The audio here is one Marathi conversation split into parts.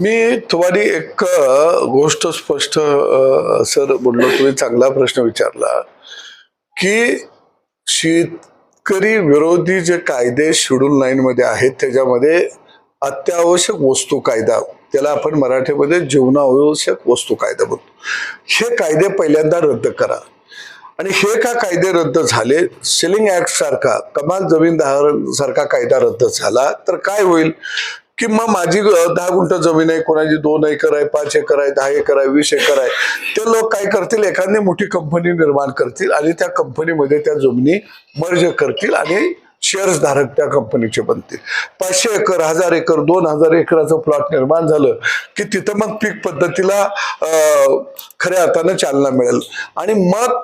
मी तुम्हाला एक गोष्ट स्पष्ट सर म्हणलो तुम्ही चांगला प्रश्न विचारला की शेतकरी विरोधी जे कायदे शेड्यूल नाईन मध्ये आहेत त्याच्यामध्ये अत्यावश्यक वस्तू कायदा त्याला आपण मराठीमध्ये जीवनावश्यक वस्तू कायदा म्हणतो. हे कायदे पहिल्यांदा रद्द करा. आणि हे का कायदे रद्द झाले? सेलिंग ऍक्ट सारखा कमाल जमीनदार सारखा कायदा रद्द झाला तर काय होईल? की मग माझी दहा गुंठ जमीन आहे कोणाची दोन एकर आहे पाच एकर आहे दहा एकर आहे वीस एकर आहे ते लोक काय करतील? एखादी मोठी कंपनी निर्माण करतील आणि त्या कंपनीमध्ये त्या जमिनी मर्ज करतील आणि शेअर्स धारक त्या कंपनीचे बनतील. पाचशे एकर हजार एकर दोन हजार एकराचं प्लॉट निर्माण झालं की तिथं मग पीक पद्धतीला खऱ्या अर्थानं चालना मिळेल. आणि मग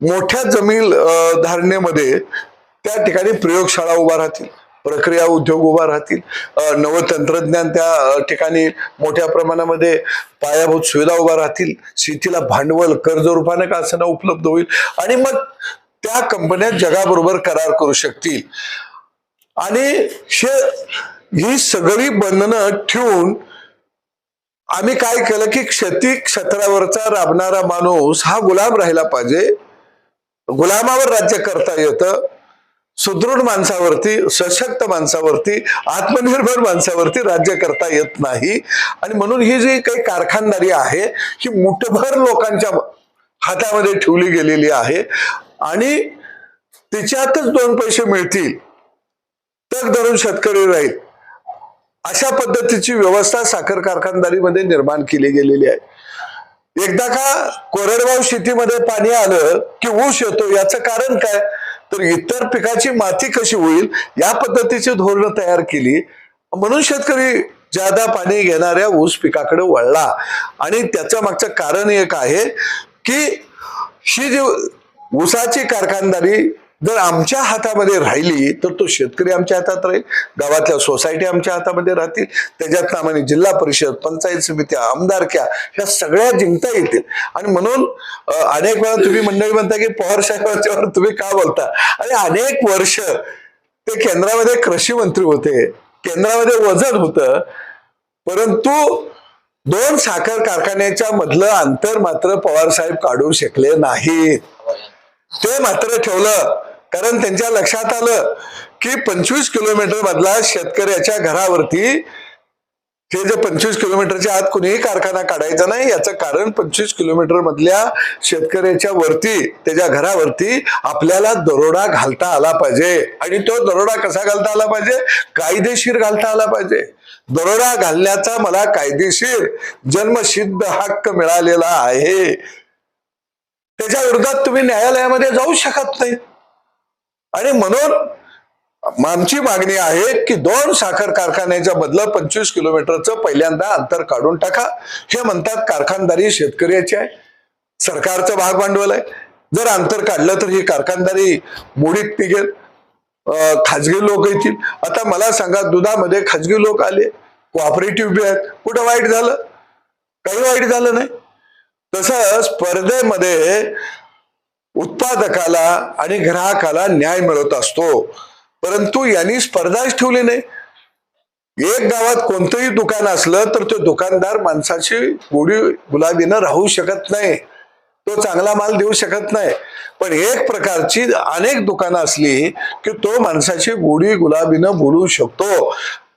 मोठ्या जमीन धारणेमध्ये त्या ठिकाणी प्रयोगशाळा उभा राहतील. प्रक्रिया उद्योग उभा राहतील. अ, नवतंत्रज्ञान त्या ठिकाणी मोठ्या प्रमाणामध्ये पायाभूत सुविधा उभा राहतील. शेतीला भांडवल कर्ज रूपाने का असं उपलब्ध होईल? आणि मग त्या कंपन्या जगाबरोबर करार करू शकतील. आणि ही सगळी बंधनं ठेवून आम्ही काय केलं की क्षती क्षेत्रावरचा राबणारा माणूस हा गुलाम राहिला पाहिजे. गुलामावर राज्य करता येतं. सुदृढ माणसावरती सशक्त माणसावरती आत्मनिर्भर माणसावरती राज्य करता येत नाही. आणि म्हणून ही जी काही कारखानदारी आहे ही मुठभर लोकांच्या हातामध्ये ठेवली गेलेली आहे. आणि तिच्यातच दोन पैसे मिळतील तर धरून शेतकरी राहील. अशा पद्धतीची व्यवस्था साखर कारखानदारीमध्ये निर्माण केली गेलेली आहे. एकदा का कोरडवाहू शेतीमध्ये पाणी आलं की ऊस येतो याचं कारण काय? तर इतर पिकाची माती कशी होईल या पद्धतीची धोरणं तयार केली. म्हणून शेतकरी जादा पाणी घेणाऱ्या ऊस पिकाकडे वळला. आणि त्याच्या मागचं कारण एक आहे की ही जी ऊसाची कारखानदारी जर आमच्या हातामध्ये राहिली तर तो शेतकरी आमच्या हातात राहील गावातल्या सोसायटी आमच्या हातामध्ये राहतील त्याच्यात आम्हाला जिल्हा परिषद पंचायत समित्या आमदारक्या ह्या सगळ्या जिंकता येतील. आणि म्हणून अनेक वेळा तुम्ही मंडळी म्हणता की पवार साहेबांच्यावर तुम्ही का बोलता? आणि अनेक वर्ष ते केंद्रामध्ये कृषी मंत्री होते केंद्रामध्ये वजन होतं परंतु दोन साखर कारखान्याच्या मधलं अंतर मात्र पवार साहेब काढू शकले नाहीत. ते मात्र ठेवलं. कारण त्यांच्या लक्षात आलं की पंचवीस किलोमीटर मधला शेतकऱ्याच्या घरावरती हे जे पंचवीस किलोमीटरच्या आत कुणीही कारखाना काढायचा नाही याचं कारण पंचवीस किलोमीटर मधल्या शेतकऱ्याच्या वरती त्याच्या घरावरती आपल्याला दरोडा घालता आला पाहिजे. आणि तो दरोडा कसा घालता आला पाहिजे? कायदेशीर घालता आला पाहिजे. दरोडा घालण्याचा मला कायदेशीर जन्मसिद्ध हक्क मिळालेला आहे. त्याच्या विरोधात तुम्ही न्यायालयामध्ये जाऊ शकत नाही. आणि म्हणून आमची मागणी आहे की दोन साखर कारखान्याच्या बदलं पंचवीस किलोमीटरचं पहिल्यांदा अंतर काढून टाका. हे म्हणतात कारखानदारी शेतकऱ्याची आहे. सरकारचं भाग भांडवल आहे. जर अंतर काढलं तर ही कारखानदारी मोडीत निघेल. खाजगी लोक येतील. आता मला सांगा दुधामध्ये खाजगी लोक आले कोऑपरेटिव्ह बी आहेत. कुठं वाईट झालं? काही वाईट झालं नाही. तसं स्पर्धेमध्ये उत्पादकाला आणि ग्राहकाला न्याय मिळत असतो. परंतु यांनी स्पर्धाच ठेवली नाही. एक गावात कोणतंही दुकान असलं तर तो दुकानदार माणसाची गोडी गुलाबीनं राहू शकत नाही. तो चांगला माल देऊ शकत नाही. पण एक प्रकारची अनेक दुकानं असली की तो माणसाची गोडी गुलाबीनं बोलू शकतो.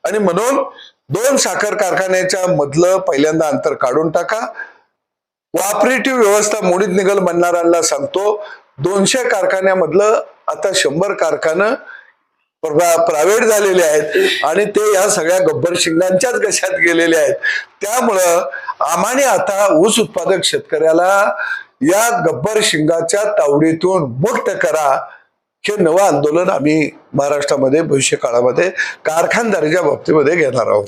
आणि म्हणून दोन साखर कारखान्याच्या मधलं पहिल्यांदा अंतर काढून टाका. ऑपरेटिव्ह व्यवस्था मोडीत निघल म्हणणाऱ्यांना सांगतो दोनशे कारखान्यामधलं आता शंभर कारखानं प्रायव्हेट झालेले आहेत आणि ते या सगळ्या गब्बर शिंगांच्याच गशात गेलेले आहेत. त्यामुळं आम्हाने आता ऊस उत्पादक शेतकऱ्याला या गब्बर शिंगाच्या तावडीतून मुक्त करा हे नवं आंदोलन आम्ही महाराष्ट्रामध्ये भविष्य काळामध्ये कारखानदारीच्या बाबतीमध्ये घेणार आहोत.